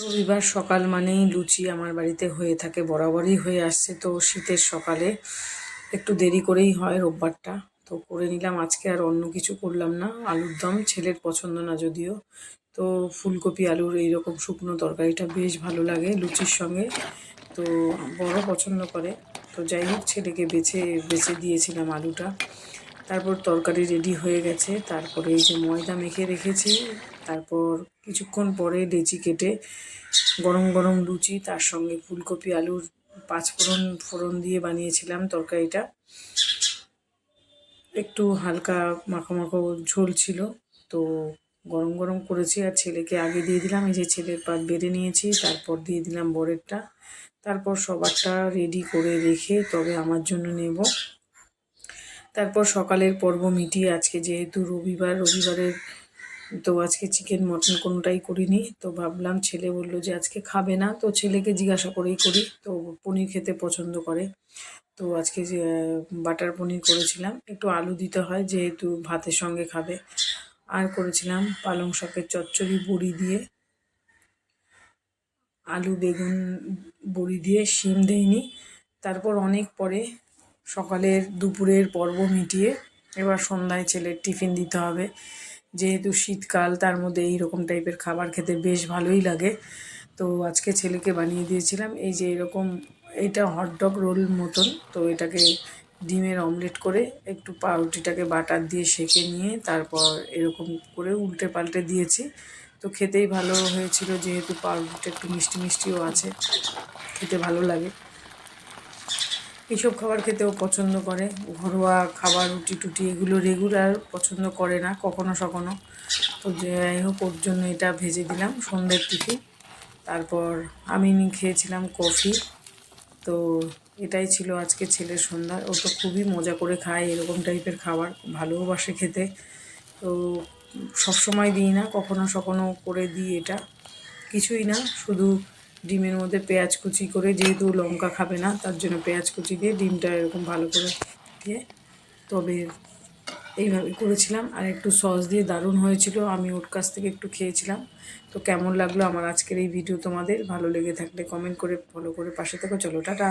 রবিবার সকাল মানেই লুচি আমার বাড়িতে হয়ে থাকে, বরাবরই হয়ে আসছে। তো শীতের সকালে একটু দেরি করেই হয় রোববারটা। তো করে নিলাম, আজকে আর অন্য কিছু করলাম না। আলুর দম ছেলের পছন্দ না যদিও। তো ফুলকপি, আলুর এইরকম শুকনো তরকারিটা বেশ ভালো লাগে লুচির সঙ্গে। তো বড় পছন্দ করে। তো যাই হোক, ছেলেকে বেছে বেছে দিয়েছিলাম আলুটা। তারপর তরকারি রেডি হয়ে গেছে, তারপরে এই যে ময়দা মেখে রেখেছি, তারপর কিছুক্ষণ পরে লেচি কেটে গরম গরম লুচি, তার সঙ্গে ফুলকপি, আলুর পাঁচফোড়ন ফোড়ন দিয়ে বানিয়েছিলাম তরকারিটা। একটু হালকা মাখো মাখো ঝোল ছিল, তো গরম গরম করেছি আর ছেলেকে আগে দিয়ে দিলাম, এই যে ছেলের পাত বেড়ে নিয়েছি, তারপর দিয়ে দিলাম বরেরটা। তারপর সবারটা রেডি করে রেখে তবে আমার জন্য নেব। তারপর সকালের পর্ব মিটিয়ে আজকে যেহেতু রবিবার রবিবারের তো আজকে চিকেন মটন কোনোটাই করিনি। তো ভাবলাম ছেলে বলল যে আজকে খাবে না, তো ছেলেকে জিজ্ঞাসা করেই করি। তো পনির খেতে পছন্দ করে। তো আজকে যে বাটার পনির করেছিলাম। একটু আলু দিতে হয়, যেহেতু ভাতের সঙ্গে খাবে। আর করেছিলাম পালং শাকের চচ্চড়ি বড়ি দিয়ে। আলু, বেগুন বড়ি দিয়ে, শিম দেয়নি তারপর অনেক পরে সকালের দুপুরের পর্ব মিটিয়ে এবার সন্ধ্যায় ছেলের টিফিন দিতে হবে। যেহেতু শীতকাল, তার মধ্যে এই রকম টাইপের খাবার খেতে বেশ ভালোই লাগে। তো আজকে ছেলেকে বানিয়ে দিয়েছিলাম। এই যে এরকম, এটা হটডগ রোল মতন। তো এটাকে ডিমের অমলেট করে একটু পাউরুটিটাকে বাটার দিয়ে সেঁকে নিয়ে তারপর এরকম করে উল্টে পাল্টে দিয়েছি। তো খেতেই ভালো হয়েছিল, যেহেতু পাউরুটিটা একটু মিষ্টি মিষ্টিও আছে, খেতে ভালো লাগে। এইসব খাবার খেতেও পছন্দ করে। ঘরোয়া খাবার, রুটি টুটি এগুলো রেগুলার পছন্দ করে না, কখনো সখনো। তো যাই হোক ওর জন্য এটা ভেজে দিলাম সন্ধ্যের টিফিন তারপর আমি খেয়েছিলাম কফি। তো এটাই ছিল আজকে ছেলের সন্ধ্যা। ও তো খুবই মজা করে খায়, এরকম টাইপের খাবার। ভালোবাসে খেতে। তো সবসময় দিই না, কখনো সখনো করে দিই এটা। কিছুই না, শুধু ডিমের মধ্যে পেঁয়াজ কুচি করে, যেহেতু লঙ্কা খাবে না, তার জন্য পেঁয়াজ কুচি দিয়ে ডিমটা এরকম ভালো করে দিয়ে তবে এইভাবে করেছিলাম। আর একটু সস দিয়ে দারুণ হয়েছিল, আমি ওর কাছ থেকে একটু খেয়েছিলাম। তো কেমন লাগল আমার আজকের এই ভিডিও তোমাদের? ভালো লেগে থাকলে কমেন্ট করে ফলো করে পাশে থেকো। চলো, টাটা!